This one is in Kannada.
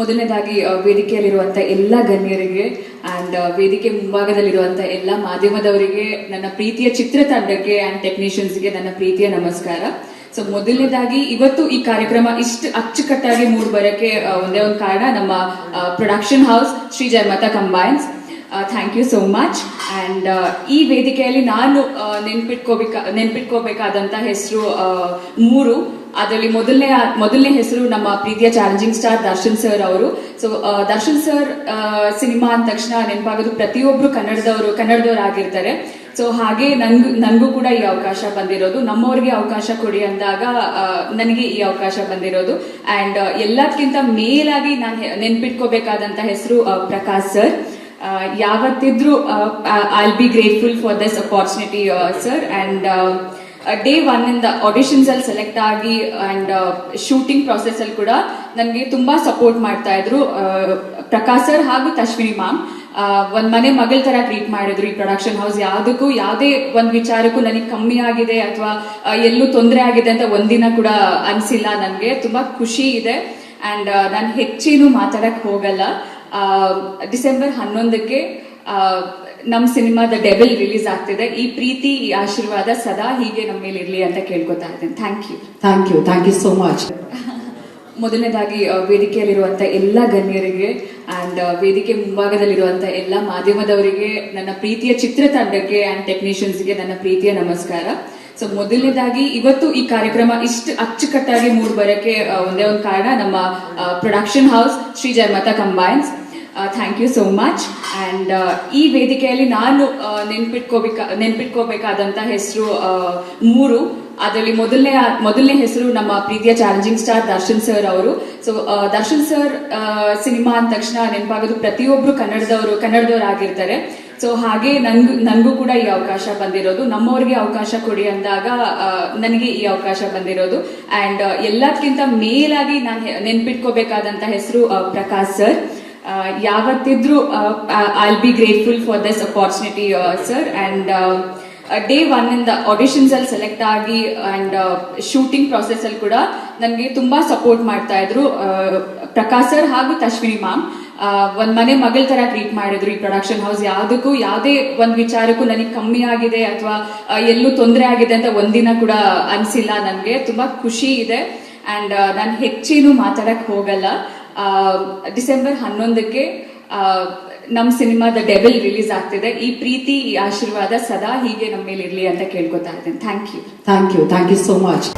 ಮೊದಲನೇದಾಗಿ ವೇದಿಕೆಯಲ್ಲಿರುವಂಥ ಎಲ್ಲ ಗಣ್ಯರಿಗೆ ಆ್ಯಂಡ್ ವೇದಿಕೆ ಮುಂಭಾಗದಲ್ಲಿರುವಂಥ ಎಲ್ಲ ಮಾಧ್ಯಮದವರಿಗೆ ನನ್ನ ಪ್ರೀತಿಯ ಚಿತ್ರತಂಡಕ್ಕೆ ಆ್ಯಂಡ್ ಟೆಕ್ನಿಷಿಯನ್ಸ್ಗೆ ನನ್ನ ಪ್ರೀತಿಯ ನಮಸ್ಕಾರ. ಸೊ ಮೊದಲನೇದಾಗಿ, ಇವತ್ತು ಈ ಕಾರ್ಯಕ್ರಮ ಇಷ್ಟು ಅಚ್ಚುಕಟ್ಟಾಗಿ ಮೂಡ್ ಬರೋಕ್ಕೆ ಒಂದೇ ಒಂದು ಕಾರಣ ನಮ್ಮ production house Shri Jayamatha combines thank you so much and ಈ ವೇದಿಕೆಯಲ್ಲಿ ನಾನು ನೆನ್ಪಿಟ್ಕೋಬೇಕ ನೆನ್ಪಿಟ್ಕೋಬೇಕಾದಂಥ ಹೆಸರು ಮೂರು. ಅದರಲ್ಲಿ ಮೊದಲನೇ ಮೊದಲನೇ ಹೆಸರು ನಮ್ಮ ಪ್ರೀತಿಯ ಚಾಲೆಂಜಿಂಗ್ ಸ್ಟಾರ್ ದರ್ಶನ್ ಸರ್ ಅವರು. ಸೊ ದರ್ಶನ್ ಸರ್ ಸಿನಿಮಾ ಅಂದ ತಕ್ಷಣ ನೆನಪಾಗೋದು ಪ್ರತಿಯೊಬ್ರು ಕನ್ನಡದವರು ಕನ್ನಡದವರು ಆಗಿರ್ತಾರೆ. ಸೊ ಹಾಗೆ ನನ್ಗೂ ನನಗೂ ಕೂಡ ಈ ಅವಕಾಶ ಬಂದಿರೋದು. ನಮ್ಮವ್ರಿಗೆ ಅವಕಾಶ ಕೊಡಿ ಅಂದಾಗ ನನಗೆ ಈ ಅವಕಾಶ ಬಂದಿರೋದು. ಅಂಡ್ ಎಲ್ಲದಕ್ಕಿಂತ ಮೇಲಾಗಿ ನಾನು ನೆನ್ಪಿಟ್ಕೋಬೇಕಾದಂತ ಹೆಸರು Prakash sir. ಯಾವತ್ತಿದ್ರು I be grateful for this opportunity sir and day one ಇಂದ ಆಡಿಷನ್ಸ್ ಅಲ್ಲಿ ಸೆಲೆಕ್ಟ್ ಆಗಿ ಅಂಡ್ ಶೂಟಿಂಗ್ ಪ್ರೊಸೆಸ್ ಅಲ್ಲಿ ಕೂಡ ನನಗೆ ತುಂಬಾ ಸಪೋರ್ಟ್ ಮಾಡ್ತಾ ಇದ್ರು ಪ್ರಕಾಶ್ ಸರ್ ಹಾಗೂ ತಶ್ವಿನಿ ಮ್ಯಾಮ್ ಒಂದ್ ಮನೆ ಮಗಳ ತರ ಟ್ರೀಟ್ ಮಾಡಿದ್ರು ಈ ಪ್ರೊಡಕ್ಷನ್ ಹೌಸ್ ಯಾವ್ದಕ್ಕೂ, ಯಾವುದೇ ಒಂದ್ ವಿಚಾರಕ್ಕೂ ನನಗೆ ಕಮ್ಮಿ ಆಗಿದೆ ಅಥವಾ ಎಲ್ಲೂ ತೊಂದರೆ ಆಗಿದೆ ಅಂತ ಒಂದಿನ ಕೂಡ ಅನ್ಸಿಲ್ಲ ನನಗೆ. ತುಂಬಾ ಖುಷಿ ಇದೆ. ಅಂಡ್ ನಾನು ಹೆಚ್ಚೇನು ಮಾತಾಡಕ್ ಹೋಗಲ್ಲ. ಡಿಸೆಂಬರ್ ಹನ್ನೊಂದಕ್ಕೆ ಆ, ನಮ್ ಸಿನಿಮಾದ ಡೆಬಲ್ ರಿಲೀಸ್ ಆಗ್ತಿದೆ. ಈ ಪ್ರೀತಿ ಈ ಆಶೀರ್ವಾದ ಸದಾ ಹೀಗೆ ನಮ್ಮ ಮೇಲೆ ಇರಲಿ ಅಂತ ಕೇಳ್ಕೊತಾ ಇದ್ದೇನೆ. Thank you thank you thank you so much ಮೊದಲನೇದಾಗಿ ವೇದಿಕೆಯಲ್ಲಿರುವಂಥ ಎಲ್ಲ ಗಣ್ಯರಿಗೆ ಆ್ಯಂಡ್ ವೇದಿಕೆ ಮುಂಭಾಗದಲ್ಲಿರುವಂಥ ಎಲ್ಲ ಮಾಧ್ಯಮದವರಿಗೆ ನನ್ನ ಪ್ರೀತಿಯ ಚಿತ್ರತಂಡಕ್ಕೆ ಆ್ಯಂಡ್ ಟೆಕ್ನಿಷಿಯನ್ಸ್ಗೆ ನನ್ನ ಪ್ರೀತಿಯ ನಮಸ್ಕಾರ. ಸೊ ಮೊದಲನೇದಾಗಿ ಇವತ್ತು ಈ ಕಾರ್ಯಕ್ರಮ ಇಷ್ಟು ಅಚ್ಚುಕಟ್ಟಾಗಿ ಮೂಡ್ ಬರೋಕ್ಕೆ ಒಂದೇ ಒಂದು ಕಾರಣ ನಮ್ಮ production house Shri Jayamatha combines thank you so much and ಈ ವೇದಿಕೆಯಲ್ಲಿ ನಾನು ನೆನ್ಪಿಟ್ಕೋಬೇಕಾ ನೆನ್ಪಿಟ್ಕೋಬೇಕ ನೆನ್ಪಿಟ್ಕೋಬೇಕಾದಂಥ ಹೆಸರು ಮೂರು. ಅದರಲ್ಲಿ ಮೊದಲನೇ ಮೊದಲನೇ ಹೆಸರು ನಮ್ಮ ಪ್ರೀತಿಯ ಚಾಲೆಂಜಿಂಗ್ ಸ್ಟಾರ್ ದರ್ಶನ್ ಸರ್ ಅವರು. ಸೊ ದರ್ಶನ್ ಸರ್ ಸಿನಿಮಾ ಅಂದ ತಕ್ಷಣ ನೆನಪಾಗೋದು ಪ್ರತಿಯೊಬ್ರು ಕನ್ನಡದವರು ಕನ್ನಡದವರು ಆಗಿರ್ತಾರೆ ಸೊ ಹಾಗೆ ನನ್ಗೂ ನನಗೂ ಕೂಡ ಈ ಅವಕಾಶ ಬಂದಿರೋದು. ನಮ್ಮವ್ರಿಗೆ ಅವಕಾಶ ಕೊಡಿ ಅಂದಾಗ ನನಗೆ ಈ ಅವಕಾಶ ಬಂದಿರೋದು. ಅಂಡ್ ಎಲ್ಲದಕ್ಕಿಂತ ಮೇಲಾಗಿ ನಾನು ನೆನ್ಪಿಟ್ಕೋಬೇಕಾದಂತ ಹೆಸರು Prakash sir. ಯಾವತ್ತಿದ್ರು I'll be grateful for this opportunity sir and day one ಇಂದ ಆಡಿಷನ್ಸ್ ಅಲ್ಲಿ ಸೆಲೆಕ್ಟ್ ಆಗಿ ಅಂಡ್ ಶೂಟಿಂಗ್ ಪ್ರಾಸೆಸ್ ಅಲ್ಲಿ ಕೂಡ ನನಗೆ ತುಂಬಾ ಸಪೋರ್ಟ್ ಮಾಡ್ತಾ ಇದ್ರು ಆ, ಪ್ರಕಾಶ್ ಸರ್ ಹಾಗೂ ತಶ್ವಿನಿ ಮ್ಯಾಮ್ ಒಂದ್ ಮನೆ ಮಗಳ ತರ ಟ್ರೀಟ್ ಮಾಡಿದ್ರು ಈ ಪ್ರೊಡಕ್ಷನ್ ಹೌಸ್ ಯಾವ್ದಕ್ಕೂ ಯಾವುದೇ ಒಂದ್ ವಿಚಾರಕ್ಕೂ ನನಗೆ ಕಮ್ಮಿ ಆಗಿದೆ ಅಥವಾ ಎಲ್ಲೂ ತೊಂದರೆ ಆಗಿದೆ ಅಂತ ಒಂದಿನ ಕೂಡ ಅನ್ಸಿಲ್ಲ ನನಗೆ. ತುಂಬಾ ಖುಷಿ ಇದೆ. ಅಂಡ್ ನಾನು ಹೆಚ್ಚೇನು ಮಾತಾಡಕ್ ಹೋಗಲ್ಲ. ಡಿಸೆಂಬರ್ ಹನ್ನೊಂದಕ್ಕೆ ನಮ್ಮ ನಮ್ ಸಿನಿಮಾದ ಡೆಬಲ್ ರಿಲೀಸ್ ಆಗ್ತಿದೆ. ಈ ಪ್ರೀತಿ, ಈ ಆಶೀರ್ವಾದ ಸದಾ ಹೀಗೆ ನಮ್ಮ ಮೇಲೆ ಇರಲಿ ಅಂತ ಕೇಳ್ಕೊತಾ ಇದ್ದೇನೆ. Thank you thank you thank you so much